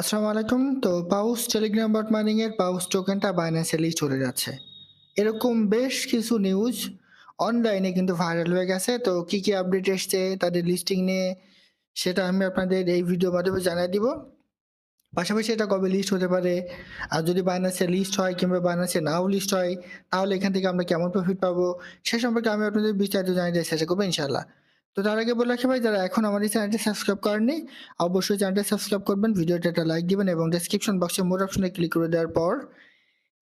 আসসালামু আলাইকুম। তো পাউস টেলিগ্রাম বট মাইনিং এর পাউস টোকেনটা বাইন্যান্সে লিস্ট হতে যাচ্ছে। এরকম বেশ কিছু নিউজ অনলাইনে কিন্তু ভাইরাল হয়ে গেছে। তো কি কি আপডেট এসছে, তাদের লিস্টিং নিয়ে, সেটা আমি আপনাদের এই ভিডিও মাধ্যমে জানিয়ে দিব। পাশাপাশি এটা কবে লিস্ট হতে পারে, আর যদি বাইন্যান্সে লিস্ট হয় কিংবা বাইন্যান্সে নাও লিস্ট হয়, তাহলে এখান থেকে আমরা কেমন প্রফিট পাবো, সে সম্পর্কে আমি আপনাদের বিস্তারিত জানিয়ে চেষ্টা করব ইনশাল্লাহ তো তার আগে বলে রাখি ভাই, যারা এখন আমাদের চ্যানেলটি সাবস্ক্রাইব করেননি, অবশ্যই চ্যানেলটি সাবস্ক্রাইব করবেন ভিডিওটা একটা লাইক দিবেন এবং ডেসক্রিপশন বক্সে মোর অপশনে ক্লিক করে দেওয়ার পর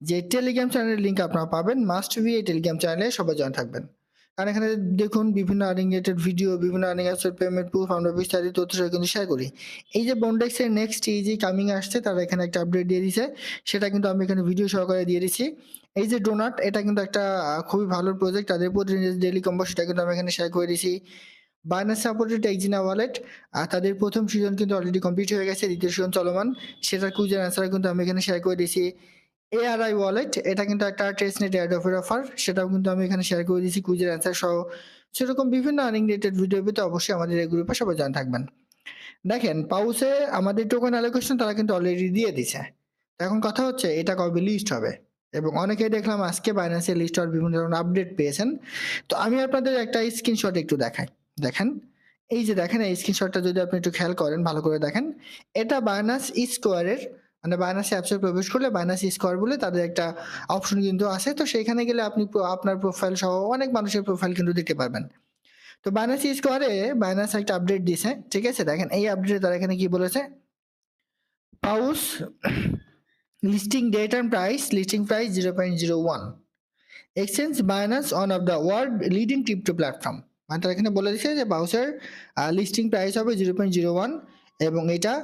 যে টেলিগ্রাম চ্যানেলের লিঙ্ক আপনারা পাবেন মাস্ট বি এই টেলিগ্রাম চ্যানেলে সবাই জয়েন থাকবেন। কারণ এখানে দেখুন বিভিন্ন আর্নিং রিলেটেড ভিডিও বিভিন্ন আর্নিং অ্যাপসের পেমেন্ট প্রুফ আমরা বিস্তারিত তথ্য কিন্তু শেয়ার করি। এই যে বন্ডেক্সের নেক্সট এই যে কামিং আসছে, তারা এখানে একটা আপডেট দিয়ে দিয়েছে, সেটা কিন্তু আমি এখানে ভিডিও সহকারে দিয়ে দিচ্ছি। এই যে ডোনাট এটা কিন্তু একটা খুবই ভালো প্রজেক্ট তাদের প্রতিদিন ডেলি কম্বো সেটা কিন্তু আমি এখানে শেয়ার করে দিয়েছি। বাইনাস সাপোর্টেড এক্সিনা ওয়ালেট আর তাদের প্রথম সিজন কিন্তু অলরেডি কমপ্লিট হয়ে গেছে, দ্বিতীয় সিজন চলমান। সেটার কুইজের অ্যান্সার কিন্তু আমি এখানে শেয়ার করে দিয়েছি। এআরআই ওয়ালেট এটা কিন্তু একটা টেস্টনেট এয়ার অফের অফার সেটাও কিন্তু আমি এখানে শেয়ার করে দিয়েছি কুইজের অ্যান্সার সহ। সেরকম বিভিন্ন আর্নিং রিলেটেড ভিডিও পেতে অবশ্যই আমাদের এই গ্রুপে সবাই জানা থাকবেন। দেখেন পাউসে আমাদের টোকেন অ্যালোকেশন তারা কিন্তু অলরেডি দিয়ে দিছে এখন কথা হচ্ছে, এটা কবে লিস্ট হবে? এবং অনেকেই দেখলাম আজকে বাইন্যান্সে লিস্ট হওয়ার বিভিন্ন ধরনের আপডেট পেয়েছেন। তো আমি আপনাদের একটা স্ক্রিনশট একটু দেখাই। দেখেন, এই যে দেখেন, এই স্ক্রিনশটটা যদি আপনি একটু খেয়াল করেন, ভালো করে দেখেন, এটা বায়নাস স্কোয়ারের মানে বায়নাস অ্যাপসে প্রবেশ করলে বায়নাস স্কোয়ার বলে তাদের একটা অপশন কিন্তু আছে। তো সেইখানে গেলে আপনি আপনার প্রোফাইল সহ অনেক মানুষের প্রোফাইল কিন্তু দেখতে পারবেন। তো বায়নাস স্কোয়ারে বায়নাস একটা আপডেট দিছে, ঠিক আছে? দেখেন, এই আপডেটে তারা এখানে কি বলেছে? পাউস listing date and price listing price zero point zero one exchange Binance one of the world leading crypto platform মানে তারা এখানে বলে দিচ্ছে যে বাউসের লিস্টিং প্রাইস হবে জিরো পয়েন্ট জিরো ওয়ান এবং এটা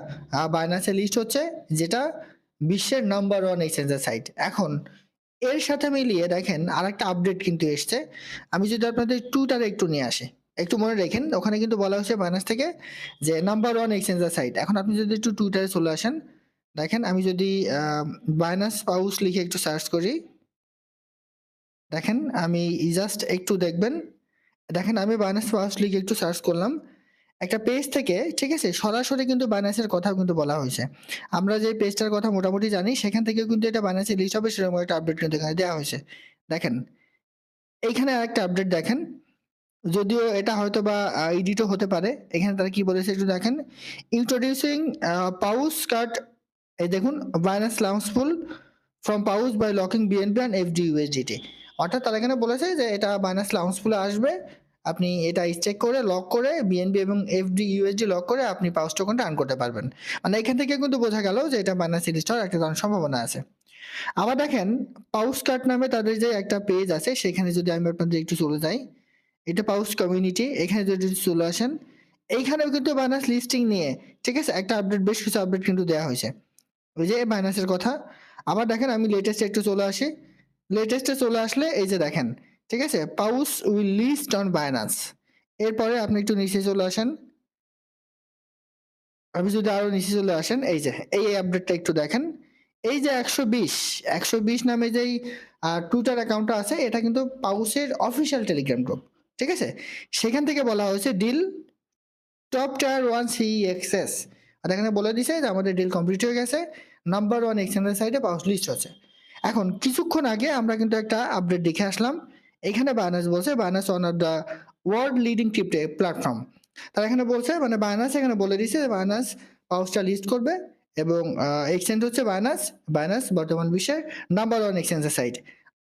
বায়নাসের লিস্ট হচ্ছে যেটা বিশ্বের নাম্বার ওয়ান এক্সচেঞ্জের সাইট এখন, এর সাথে মিলিয়ে দেখেন আরেকটা আপডেট কিন্তু এসছে। আমি যদি আপনাদের টুইটারে একটু নিয়ে আসি, একটু মনে রেখেন, ওখানে কিন্তু বলা হচ্ছে বায়নাস থেকে যে নাম্বার ওয়ান এক্সচেঞ্জের সাইট এখন আপনি যদি একটু টুইটারে চলে আসেন, দেখেন আমি যদি বায়নাস পাউস লিখে একটু সার্চ করি, দেখেন আমি জাস্ট একটু দেখবেন দেখেন আমি বাইনান্স ফার্স্ট লিগে একটু সার্চ করলাম। একটা পেজ থেকে, ঠিক আছে, সরাসরি কিন্তু বাইন্যান্সের কথা কিন্তু বলা হয়েছে। আমরা যে পেজটার কথা মোটামুটি জানি, সেখান থেকে কিন্তু এটা বাইন্যান্সের লিস্ট হবে, সেরকম একটা আপডেট কিন্তু এখানে দেওয়া হয়েছে। দেখেন, এইখানে আরেকটা আপডেট দেখেন। যদিও এটা হয়তো বা এডিটও হতে পারে। এখানে তারা কি বলেছে একটু দেখেন। ইন্ট্রোডিউসিং পাউস কার্ড এই দেখুন Binance launchpool from pause by locking BNB and FD USDT অর্থাৎ তারা এখানে বলেছে যে এটা বাইনান্স লাউন্সফুলে আসবে। আপনি এটা চেক করে লক করে বিএনবি এবং এফডি ইউএসডি লক করে আপনি পাউস টোকনটা আর্ন করতে পারবেন। মানে এখান থেকে কিন্তু বোঝা গেল যে এটা বাইনান্স লিস্ট হওয়ার একটা সম্ভাবনা আছে। আবার দেখেন পাউস কার্ড নামে তাদের যে একটা পেজ আছে, সেখানে যদি আমি আপনাদের একটু চলে যাই, এটা পাউস কমিউনিটি এখানে যদি চলে আসেন, এইখানেও কিন্তু বাইনান্স লিস্টিং নিয়ে, ঠিক আছে? একটা আপডেট বেশ কিছু আপডেট কিন্তু দেওয়া হয়েছে। ওই যে বাইনান্সের কথা। আবার দেখেন, আমি লেটেস্ট একটু চলে আসি। লেটেস্টে চলে আসলে এই যে দেখেন, ঠিক আছে? পাউস উইল লিস্ট অন বাইনান্স এরপরে আপনি একটু নিচে চলে আসেন। আপনি যদি আরও নিচে চলে আসেন, এই যে, এই আপডেটটা একটু দেখেন। এই যে একশো বিশ একশো বিশ নামে যেই টুইটার অ্যাকাউন্টটা আছে, এটা কিন্তু পাউসের অফিসিয়াল টেলিগ্রাম গ্রুপ ঠিক আছে? সেখান থেকে বলা হয়েছে deal top tier one CEXs আর এখানে বলে দিছে যে আমাদের ডিল কমপ্লিট হয়ে গেছে। নাম্বার ওয়ান এক্সচেঞ্জের সাইডে পাউস লিস্ট হচ্ছে এখন কিছুক্ষণ আগে আমরা কিন্তু একটা আপডেট দেখে আসলাম। এখানে বায়ানাস বলছে Binance one of the world leading crypto platform তারা এখানে বলছে মানে বায়ানাস এখানে বলে দিচ্ছে যে বায়ানাস পাউসটা লিস্ট করবে এবং এক্সচেঞ্জ হচ্ছে বায়ানাস বায়ানাস বর্তমান বিশ্বের নাম্বার ওয়ান এক্সচেঞ্জের সাইট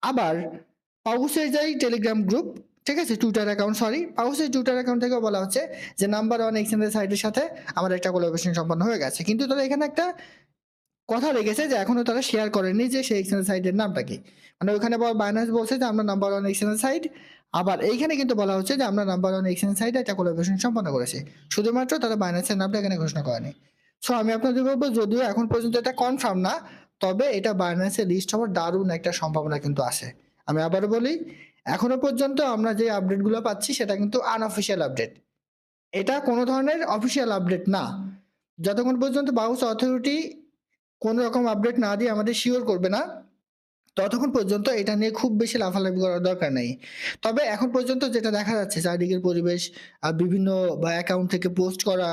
আবার পাউসের যাই টেলিগ্রাম গ্রুপ ঠিক আছে? টুইটার অ্যাকাউন্ট সরি পাউসের টুইটার অ্যাকাউন্ট থেকেও বলা হচ্ছে যে নাম্বার ওয়ান এক্সচেঞ্জের সাইটের সাথে আমার একটা কোলাবোরেশন সম্পন্ন হয়ে গেছে। কিন্তু তারা এখানে একটা কথা রেখেছে যে এখনও তারা শেয়ার করেনি যে সেই এক্সচেঞ্জ সাইটের নামটা কি। মানে ওখানে বাইনান্স বলছে যে আমরা নাম্বার ওয়ান এক্সচেঞ্জ সাইট আবার এইখানে কিন্তু বলা হচ্ছে যে আমরা নাম্বার ওয়ান এক্সচেঞ্জ সাইট একটা কোলাবোরেশন সম্পন্ন করেছি। শুধুমাত্র তারা বাইনান্সের নামটা এখানে ঘোষণা করেনি। সো আমি আপনাদের বলব, যদিও এখন পর্যন্ত এটা কনফার্ম না, তবে এটা বাইনান্সের লিস্ট হওয়ার দারুণ একটা সম্ভাবনা কিন্তু আছে। আমি আবার বলি, এখনও পর্যন্ত আমরা যে আপডেটগুলো পাচ্ছি, সেটা কিন্তু আনঅফিসিয়াল আপডেট এটা কোনো ধরনের অফিসিয়াল আপডেট না। যতক্ষণ পর্যন্ত বাউস অথরিটি কোনো রকম আপডেট না দিয়ে আমাদের শিওর করবে না। ততক্ষণ পর্যন্ত এটা নিয়ে খুব বেশি লাফালাফি করার দরকার নেই। তবে এখন পর্যন্ত যেটা দেখা যাচ্ছে চারিদিকের পরিবেশ বিভিন্ন, বা অ্যাকাউন্ট থেকে পোস্ট করা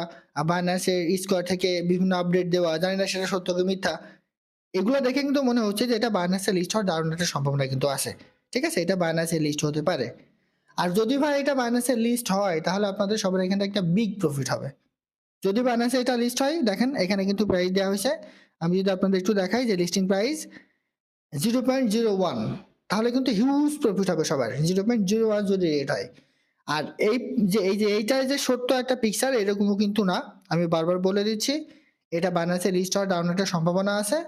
বাইন্যান্সের স্কোয়ার থেকে বিভিন্ন আপডেট দেওয়া, জানি না সেটা সত্য মিথ্যা। এগুলো দেখে কিন্তু মনে হচ্ছে যে এটা বাইন্যান্সে লিস্ট হওয়ার দারুণ একটা সম্ভাবনা কিন্তু আছে। ঠিক আছে? এটা বাইন্যান্সের লিস্ট হতে পারে। আর যদি ভাই এটা বাইন্যান্সের লিস্ট হয়, তাহলে আপনাদের সবার এখানে একটা বিগ প্রফিট হবে। যদি বাইন্যান্সে এটা লিস্ট হয়, দেখেন এখানে কিন্তু প্রাইস দেওয়া হয়েছে। আমি যদি আপনাদের একটু দেখাই যে listing price zero point zero one তাহলে কিন্তু হিউজ প্রফিট হবে সবার। জিরো পয়েন্ট জিরো ওয়ান যদি রেট হয়। আর এই যে এই যে এইটার যে সত্য একটা পিকচার এরকমও কিন্তু না। আমি বারবার বলে দিচ্ছি, এটা বাইন্যান্সে লিস্ট হওয়ার ডাউন একটা সম্ভাবনা আছে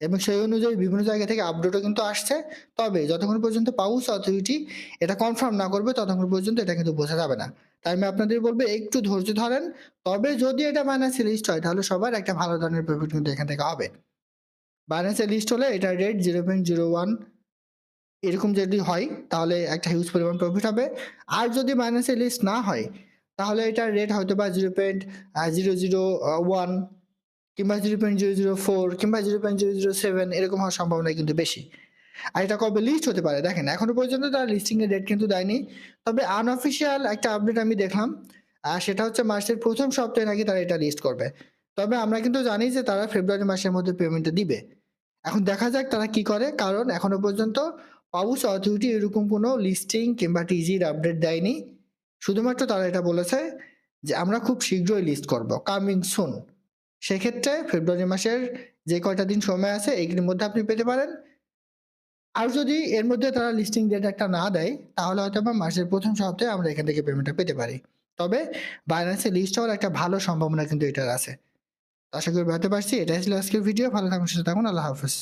এবং সেই অনুযায়ী বিভিন্ন জায়গা থেকে আপডেটও কিন্তু আসছে। তবে যতক্ষণ পর্যন্ত পাউস অথরিটি এটা কনফার্ম না করবে, ততক্ষণ পর্যন্ত এটা কিন্তু বোঝা যাবে না। তাই আমি আপনাদের বলব একটু ধৈর্য ধরেন। তবে যদি এটা বাইন্যান্সে লিস্ট হয়, তাহলে সবার একটা ভালো ধরনের প্রফিট কিন্তু এখান থেকে হবে। বাইন্যান্সে লিস্ট হলে এটা rate zero point zero one এরকম যদি হয়, তাহলে একটা হিউজ পরিমাণ প্রফিট হবে। আর যদি বাইন্যান্সে লিস্ট না হয়, তাহলে এটার রেট হয়তো বা zero point zero zero one কিংবা zero point zero zero four কিংবা zero point zero zero seven এরকম হওয়ার সম্ভাবনা কিন্তু বেশি। আর এটা কবে লিস্ট হতে পারে? দেখেন, এখনও পর্যন্ত তার লিস্টিং এর ডেট কিন্তু দেয়নি। তবে আনঅফিসিয়াল একটা আপডেট আমি দেখলাম। আর সেটা হচ্ছে মাসের প্রথম সপ্তাহে নাকি তারা এটা লিস্ট করবে। তবে আমরা কিন্তু জানি যে তারা ফেব্রুয়ারি মাসের মধ্যে পেমেন্টটা দিবে। এখন দেখা যাক তারা কি করে। কারণ এখনও পর্যন্ত পাবুস অথরিটি এরকম কোনো লিস্টিং কিংবা টিজির আপডেট দেয়নি। শুধুমাত্র তারা এটা বলেছে যে আমরা খুব শীঘ্রই লিস্ট করব কামিং সুন সেক্ষেত্রে ফেব্রুয়ারি মাসের যে কয়টা দিন সময় আছে এইগুলির মধ্যে আপনি পেতে পারেন। আর যদি এর মধ্যে তারা লিস্টিং ডেট একটা না দেয়, তাহলে হয়তো বা মাসের প্রথম সপ্তাহে আমরা এখান থেকে পেমেন্টটা পেতে পারি। তবে বাইন্যান্সে লিস্ট হওয়ার একটা ভালো সম্ভাবনা কিন্তু এটার আছে। আশা করি বুঝতে পারছি। এটাই ছিল আজকের ভিডিও ভালো থাকুন, সুস্থ থাকুন। আল্লাহ হাফেজ।